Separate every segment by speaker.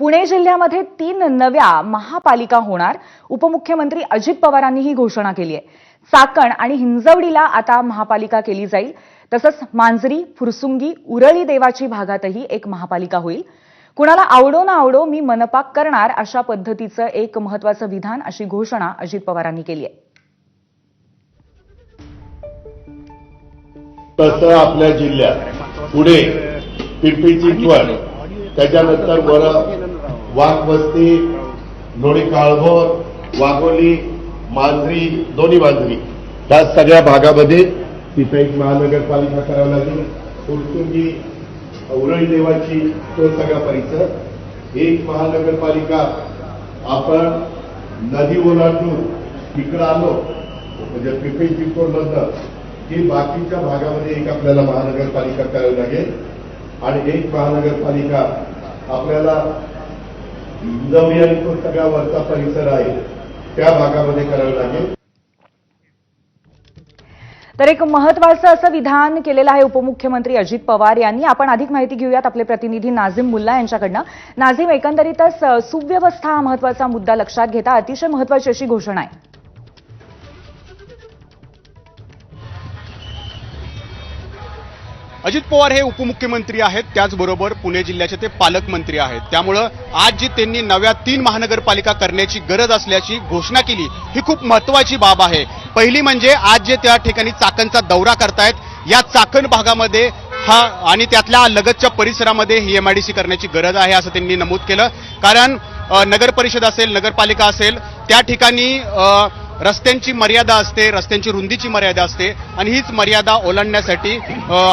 Speaker 1: पुणे जिल्ह्यामध्ये तीन नव्या महापालिका होणार. उपमुख्यमंत्री अजित पवारांनी ही घोषणा केली आहे. चाकण आणि हिंजवडीला आता महापालिका केली जाईल. तसंच मांजरी फुरसुंगी उरळी देवाची भागातही एक महापालिका होईल. कुणाला आवडो ना आवडो मी मनपा करणार अशा पद्धतीचं एक महत्वाचं विधान अशी घोषणा अजित पवारांनी केली आहे.
Speaker 2: तसं आपल्या जिल्ह्यात पुढे पिंपरी चिंचवड त्याच्यानंतर वर वाघवस्ती लोणी काळभोर वाघोली मांजरी दोन्ही मांजरी. त्या सगळ्या भागामध्ये तिथं एक महानगरपालिका करावी लागेल. कुरतुंगी उरळी देवाची तो सगळा परिसर. एक महानगरपालिका आपण नदी ओलांडून तिकडं आलो म्हणजे पिंपरी चिंचवड की बाकीच्या भागामध्ये एक आपल्याला महानगरपालिका करावी लागेल. आणि एक महानगरपालिका आपल्याला इंजवडी आणि परिसर आहे. त्या भागामध्ये करावं लागेल.
Speaker 1: तर एक महत्वाचं असं विधान केलेलं आहे उपमुख्यमंत्री अजित पवार यांनी. आपण अधिक माहिती घेऊयात आपले प्रतिनिधी नाझीम मुल्ला यांच्याकडनं. नाझीम एकंदरीतच सुव्यवस्था हा महत्त्वाचा मुद्दा लक्षात घेता. अतिशय महत्वाची अशी घोषणा आहे.
Speaker 3: अजित पवार हे उपमुख्यमंत्री आहेत त्याचबरोबर पुणे जिल्ह्याचे ते पालकमंत्री आहेत. त्यामुळं आज जी त्यांनी नव्या तीन महानगरपालिका करण्याची गरज असल्याची घोषणा केली ही खूप महत्वाची बाब आहे. पहिली म्हणजे आज जे त्या ठिकाणी चाकणचा दौरा करतायत या चाकण भागामध्ये हा आणि त्यातल्या लगतच्या परिसरामध्ये ही एमआयडीसी करण्याची गरज आहे असं त्यांनी नमूद केलं. कारण नगरपरिषद नगर परिषद असेल नगरपालिका असेल त्या ठिकाणी रस्त्यांची मर्यादा असते रस्त्यांची रुंदीची मर्यादा असते आणि हीच मर्यादा ओलांडण्यासाठी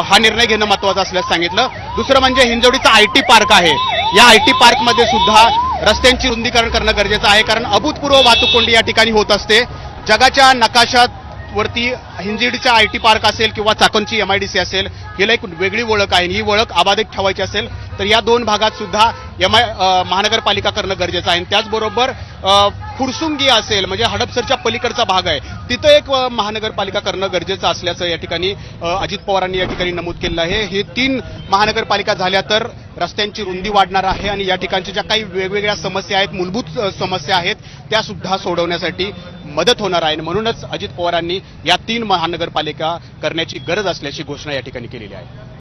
Speaker 3: हा निर्णय घेणं महत्वाचं असल्याचं सांगितलं. दुसरं म्हणजे हिंजवडीचा आय टी पार्क आहे. या आय टी पार्कमध्ये सुद्धा रस्त्यांची रुंदीकरण करणं गरजेचं आहे कारण अभूतपूर्व वाहतूक कोंडी या ठिकाणी होत असते. जगाच्या नकाशात वरती हिंजिडीचा आय टी पार्क असेल किंवा चाकणची एमआयडीसी असेल हिला एक वेगळी ओळख आहे ही ओळख अबाधित ठेवायची असेल तर या दोन भागात सुद्धा एम आय महानगरपालिका करणं गरजेचं आहे. आणि त्याचबरोबर फुरसुंगी असेल म्हणजे हडपसरच्या पलीकडचा भाग आहे. तिथं एक महानगरपालिका करणं गरजेचं असल्याचं या ठिकाणी अजित पवारांनी या ठिकाणी नमूद केलं आहे. हे तीन महानगरपालिका झाल्या तर रस्त्यांची रुंदी वाढणार आहे आणि या ठिकाणच्या ज्या काही वेगवेगळ्या समस्या आहेत मूलभूत समस्या आहेत त्या सुद्धा सोडवण्यासाठी मदत होणार आहे. म्हणूनच अजित पवारांनी या तीन महानगरपालिका करण्याची गरज असल्याची घोषणा या ठिकाणी केलेली आहे.